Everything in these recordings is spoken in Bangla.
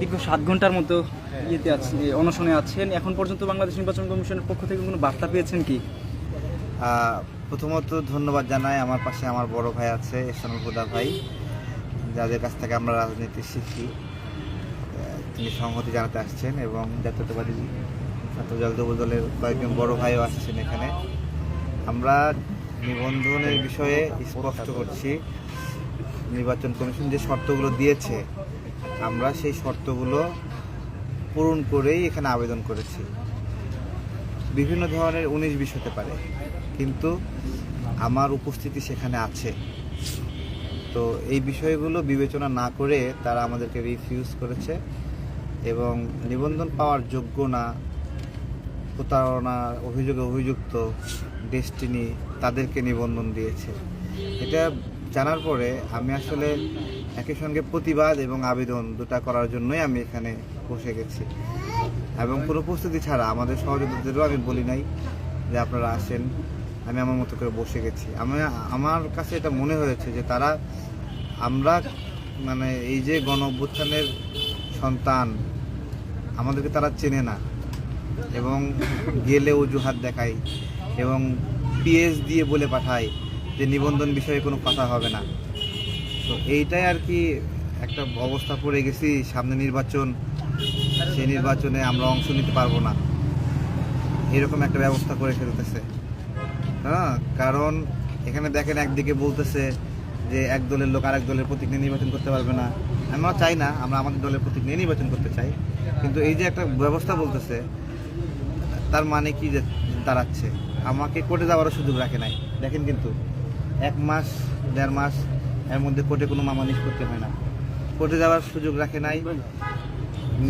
দীর্ঘ সাত ঘণ্টার মতো ইয়েতে আছে অনশনে আছেন। এখন পর্যন্ত বাংলাদেশ নির্বাচন কমিশনের পক্ষ থেকে কোনো বার্তা পেয়েছেন কি? প্রথমত ধন্যবাদ জানাই আমার পাশে আমার বড় ভাই আছে এসানুল হুদা ভাই, যাদের কাছ থেকে আমরা রাজনীতি শিখি। তিনি সংহতি জানাতে আসছেন এবং জাতীয়তাবাদী ছাত্র জলদব দলের কয়েকজন বড় ভাইও আসছেন এখানে। আমরা নিবন্ধনের বিষয়ে স্পষ্ট করছি। নির্বাচন কমিশন যে শর্তগুলো দিয়েছে আমরা সেই শর্তগুলো পূরণ করেই এখানে আবেদন করেছি। বিভিন্ন ধরনের উনিশ বিশ হতে পারে, কিন্তু আমার উপস্থিতি সেখানে আছে। তো এই বিষয়গুলো বিবেচনা না করে তারা আমাদেরকে রিফিউজ করেছে এবং নিবন্ধন পাওয়ার যোগ্য না, প্রতারণা অভিযোগে অভিযুক্ত ডেস্টিনি তাদেরকে নিবন্ধন দিয়েছে। এটা জানার পরে আমি আসলে একই সঙ্গে প্রতিবাদ এবং আবেদন দুটা করার জন্যই আমি এখানে বসে গেছি। এবং কোনো প্রস্তুতি ছাড়া আমাদের সহযোগীদেরও আমি বলি নাই যে আপনারা আসেন। আমি আমার মতো করে বসে গেছি। আমি, আমার কাছে এটা মনে হয়েছে যে তারা, আমরা মানে এই যে গণ অভ্যুত্থানের সন্তান, আমাদেরকে তারা চেনে না। এবং গেলে অজুহাত দেখায় এবং পিএস দিয়ে বলে পাঠায় যে নিবন্ধন বিষয়ে কোনো কথা হবে না। তো এইটাই আর কি একটা অবস্থা পড়ে গেছি। সামনে নির্বাচন সেই নির্বাচনে আমরা অংশ নিতে পারব না। এরকম একটা ব্যবস্থা করে ফেলতেছে। হ্যাঁ কারণ এখানে দেখেন একদিকে বলতেছে যে এক দলের লোক আরেক দলের প্রতীক নিয়ে নির্বাচন করতে পারবে না। আমরা চাই না, আমরা আমাদের দলের প্রতীক নিয়ে নির্বাচন করতে চাই। কিন্তু এই যে একটা ব্যবস্থা বলতেছে, তার মানে কি যে দাঁড়াচ্ছে? আমাকে কোর্টে যাওয়ারও সুযোগ রাখে নাই। দেখেন কিন্তু, এক মাস, দেড় মাস এর মধ্যে কোর্টে কোনো মামলা নিষ্পত্তি হয় না। কোর্টে যাওয়ার সুযোগ রাখে নাই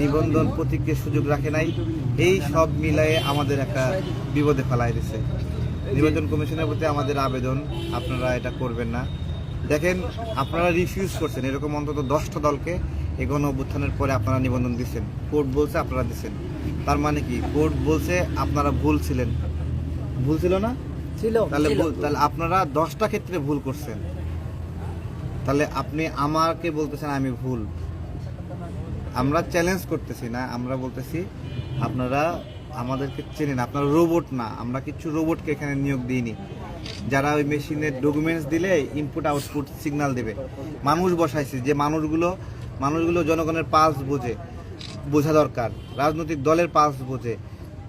নিবন্ধন প্রতীকের সুযোগ রাখে নাই এই সব মিলায়ে আমাদের একটা বিপদে ফেলাই দিছে। নির্বাচন কমিশনের প্রতি আমাদের আবেদন আপনারা এটা করবেন না। দেখেন আপনারা রিফিউজ করছেন এরকম অন্তত দশটা দলকে এই গণ অভ্যুত্থানের পরে আপনারা নিবন্ধন দিচ্ছেন। কোর্ট বলছে আপনারা দিচ্ছেন। তার মানে কি? কোর্ট বলছে আপনারা ভুল ছিলেন। ভুল ছিল না? ছিল তাহলে তাহলে আপনারা দশটা ক্ষেত্রে ভুল করছেন। তাহলে আপনি আমাকে বলতেছেন আমি ভুল। আমরা চ্যালেঞ্জ করতেছি না, আমরা বলতেছি আপনারা আমাদেরকে চেনেন, আপনারা রোবট না, আমরা কিছু রোবটকে এখানে নিয়োগ দিইনি। যারা ওই মেশিনের ডকুমেন্টস দিলে ইনপুট আউটপুট সিগন্যাল দেবে। মানুষ বসাইছে যে মানুষগুলো মানুষগুলো জনগণের পালস বোঝে, বোঝা দরকার। রাজনৈতিক দলের পালস বোঝে।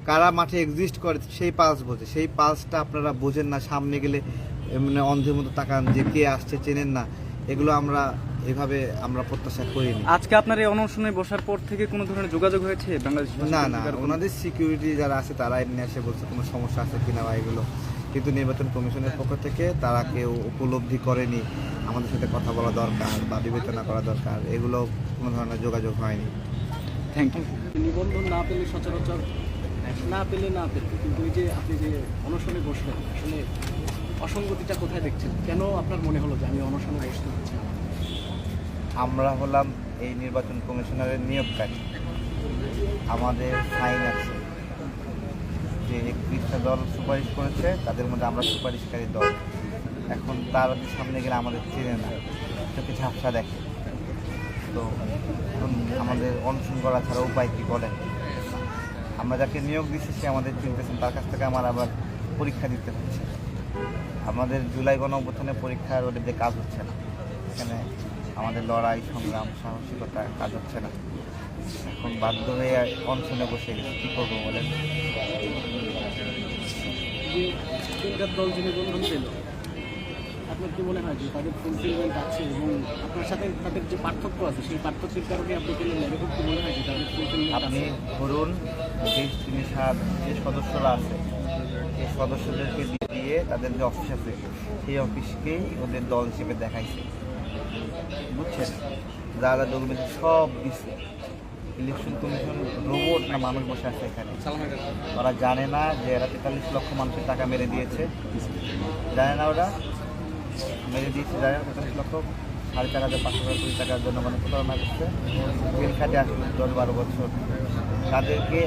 কারা মাঠে এক্সিস্ট করে সেই পালস বোঝে। সেই পালসটা আপনারা বোঝেন না, সামনে গেলে মানে অন্ধের মতো তাকান যে কে আসছে, চেনেন না। এগুলো আমরা এভাবে আমরা প্রত্যাশা করিনি। আজকে আপনার এই অনশনে বসার পর থেকে কোনো ধরনের যোগাযোগ হয়েছে বাংলাদেশ না না ওনাদের সিকিউরিটি যারা আছে তারা এমনি এসে বলছে কোনো সমস্যা আছে কিনা বা এগুলো। কিন্তু নির্বাচন কমিশনের পক্ষ থেকে তারা কেউ উপলব্ধি করেনি। আমাদের সাথে কথা বলা দরকার বা বিবেচনা করা দরকার। এগুলো কোনো ধরনের যোগাযোগ হয়নি। থ্যাংক ইউ নিবন্ধন না পেলে সচরাচর না পেলে না পেলে। কিন্তু ওই যে আপনি যে অনশনে বসলেন আসলে অসঙ্গতিটা কোথায় দেখছেন? কেন আপনার মনে হলো যে আমি অনশনে বসতে হচ্ছে আমরা হলাম এই নির্বাচন কমিশনারের নিয়োগকারী। আমাদের ফাইন আছে যে একত্রিশটা দল সুপারিশ করেছে, তাদের মধ্যে আমরা সুপারিশকারী দল। এখন তার সামনে গেলে আমাদের চেনে না, চোখে ঝাপসা দেখে। তো এখন আমাদের অনশন করা ছাড়া উপায় কি বলেন? আমরা যাকে নিয়োগ দিচ্ছি সে আমাদের চিনতেছেন তার কাছ থেকে আমার আবার পরীক্ষা দিতে হচ্ছে। আমাদের জুলাই গণ অভ্যুত্থানে পরীক্ষার ওদের কাজ হচ্ছে না। এখানে আমাদের লড়াই সংগ্রাম সাহসিকতা কাজ হচ্ছে না। এখন বাধ্য হয়ে অনশনে বসে গেছি। কী করব বলেন? দল পেল আপনার কি মনে হয় যে তাদের ফুলফিলমেন্ট আছে এবং আপনার সাথে তাদের যে পার্থক্য আছে সেই পার্থক্যের কারণে আপনি পেলেন এরকম কি মনে হয় যে তাদের ফুলফিলমেন্ট আপনি ধরুন তিনি সার যে সদস্যরা আছে সদস্যদেরকে দিয়ে তাদের যে অফিস আছে, সেই অফিসকেই ওদের দল হিসেবে দেখাইছে। বুঝছেন? যারা ডকুমেন্ট সব দিছে। ইলেকশন কমিশন রোবট না মানুষ বসে আছে এখানে। ওরা জানে না যে এরা তেতাল্লিশ লক্ষ মানুষের টাকা মেরে দিয়েছে। জানে না ওরা? মেরে দিয়েছে, জানে না তেতাল্লিশ লক্ষ। সাড়ে চার হাজার পাঁচশো কোটি টাকার জন্য মানে প্রতারণা করছে। জেল খাটে আসলো দশ বারো বছর। তাদেরকে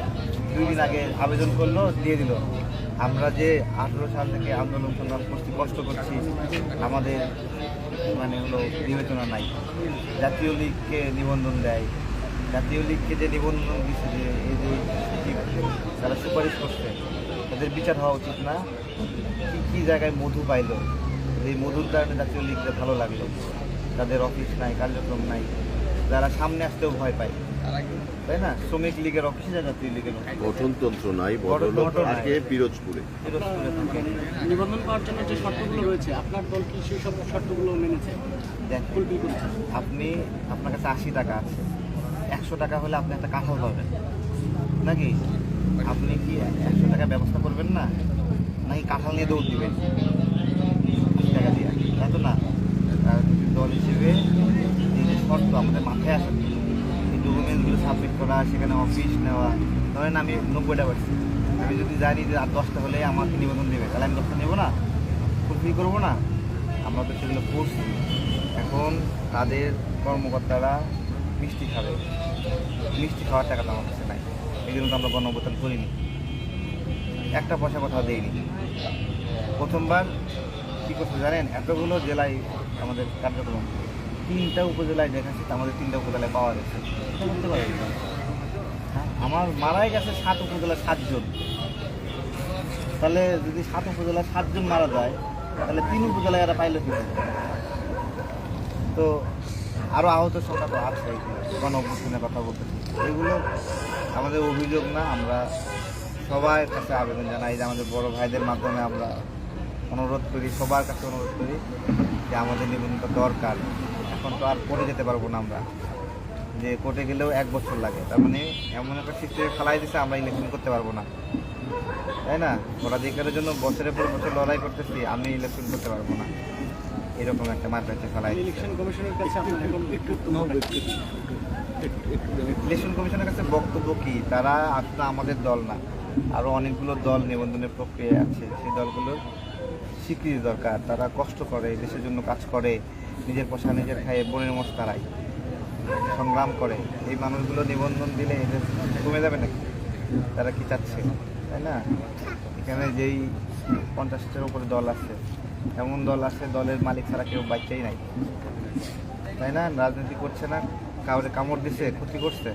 দুই দিন আগে আবেদন করল, দিয়ে দিল। আমরা যে আঠেরো সাল থেকে আন্দোলন সংগ্রাম করছি কষ্ট করছি, আমাদের মানে হলো বিবেচনা নাই। জাতীয় লীগকে নিবন্ধন দেয়। জাতীয় লীগকে যে নিবন্ধন দিচ্ছে যে এই যে তারা সুপারিশ করছে। তাদের বিচার হওয়া উচিত না। কী কী জায়গায় মধু পাইলো? এই মধুর কারণে জাতীয় লীগকে ভালো লাগল। তাদের অফিস নাই, কার্যক্রম নাই। যারা সামনে আসতেও ভয় পায়। তাই না? শ্রমিক লীগের অফিসে জাতীয় লীগের গঠনতন্ত্র নাই বড় নাই। পিরোজপুরে। নিবন্ধন পাওয়ার জন্য যে শর্তগুলো রয়েছে আপনার দল কি সেই সব শর্তগুলো মেনেছে? আপনি আপনার কাছে আশি টাকা আছে। একশো টাকা হলে আপনি একটা কাঁঠাল পাবেন। নাকি? আপনি কি একশো টাকা ব্যবস্থা করবেন না? নাকি কাঁঠাল নিয়ে দৌড় দিবেন? আশি টাকা দিয়ে। তাই তো না? দল হিসেবে এই শর্ত আমাদের মাথায় আসে সাবমিট করা, সেখানে অফিস নেওয়া, ধরেন আমি নব্বইটা পারছি আমি যদি জানি যে আর দশটা হলে আমাকে নিবেদন দেবে, তাহলে আমি দশটা নেব না? ফুলফিল করব না? আমরা তো সেগুলো করছি। এখন তাদের কর্মকর্তারা মিষ্টি খাবে। মিষ্টি খাওয়ার টাকা তো আমার কাছে নাই। এই জন্য তো আমরা গণঅবদান করিনি। একটা পয়সা কোথাও দেইনি। প্রথমবার কী করতে জানেন? এতগুলো জেলায় আমাদের কার্যক্রম। তিনটা উপজেলায় দেখাচ্ছে আমাদের তিনটা উপজেলায় পাওয়া বলতে পারেন হ্যাঁ আমার মারাই গেছে সাত উপজেলার সাতজন। তাহলে যদি সাত উপজেলার সাতজন মারা যায়, তাহলে তিন উপজেলায় এরা পাইলো কি তো আরও আহত সংখ্যা তো আছে গণ কথা বলতেছি। এগুলো আমাদের অভিযোগ না, আমরা সবার কাছে আবেদন জানাই যে আমাদের বড় ভাইদের মাধ্যমে আমরা অনুরোধ করি, সবার কাছে অনুরোধ করি যে আমাদের নিবন্ধনটা দরকার। এখন তো আর পড়ে যেতে পারব না আমরা। যে কোর্টে গেলেও এক বছর লাগে। তার মানে এমন একটা সিস্টেমে ফেলাই দিছে আমরা ইলেকশন করতে পারব না। তাই না? ভোটাধিকারের জন্য বছরের পর বছর লড়াই করতেছি আমি ইলেকশন করতে পারব না। এরকম একটা মার কাছে ফেলাই ইলেকশন কমিশনের কাছে ইলেকশন কমিশনের কাছে বক্তব্য কি? তারা আসলে আমাদের দল না। আরও অনেকগুলো দল নিবন্ধনের প্রক্রিয়া আছে। সেই দলগুলোর স্বীকৃতি দরকার। তারা কষ্ট করে দেশের জন্য কাজ করে। নিজের পয়সা নিজের খায়ে বনের মশ তারাই। সংগ্রাম করে। এই মানুষগুলো নিবন্ধন দিলে এদের কমে যাবে নাকি? তারা কি চাচ্ছে? তাই না? এখানে যেই পঞ্চাশটার উপরে দল আছে এমন দল আছে দলের মালিক ছাড়া কেউ বাচ্চাই নাই। তাই না? রাজনীতি করছে না কাউরে কামড় দিছে ক্ষতি করছে।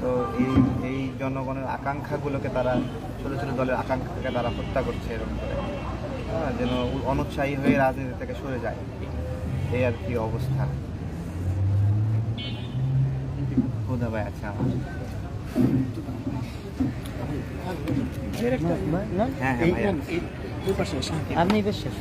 তো এই এই জনগণের আকাঙ্ক্ষাগুলোকে তারা ছোটো ছোটো দলের আকাঙ্ক্ষাকে তারা হত্যা করছে এরকম করে। হ্যাঁ, যেন অনুৎসাহী হয়ে রাজনীতি থেকে সরে যায়। এই আর কি অবস্থা। খোদা ভাই আছে আমার? হ্যাঁ হ্যাঁ। আপনি বেশ শেষ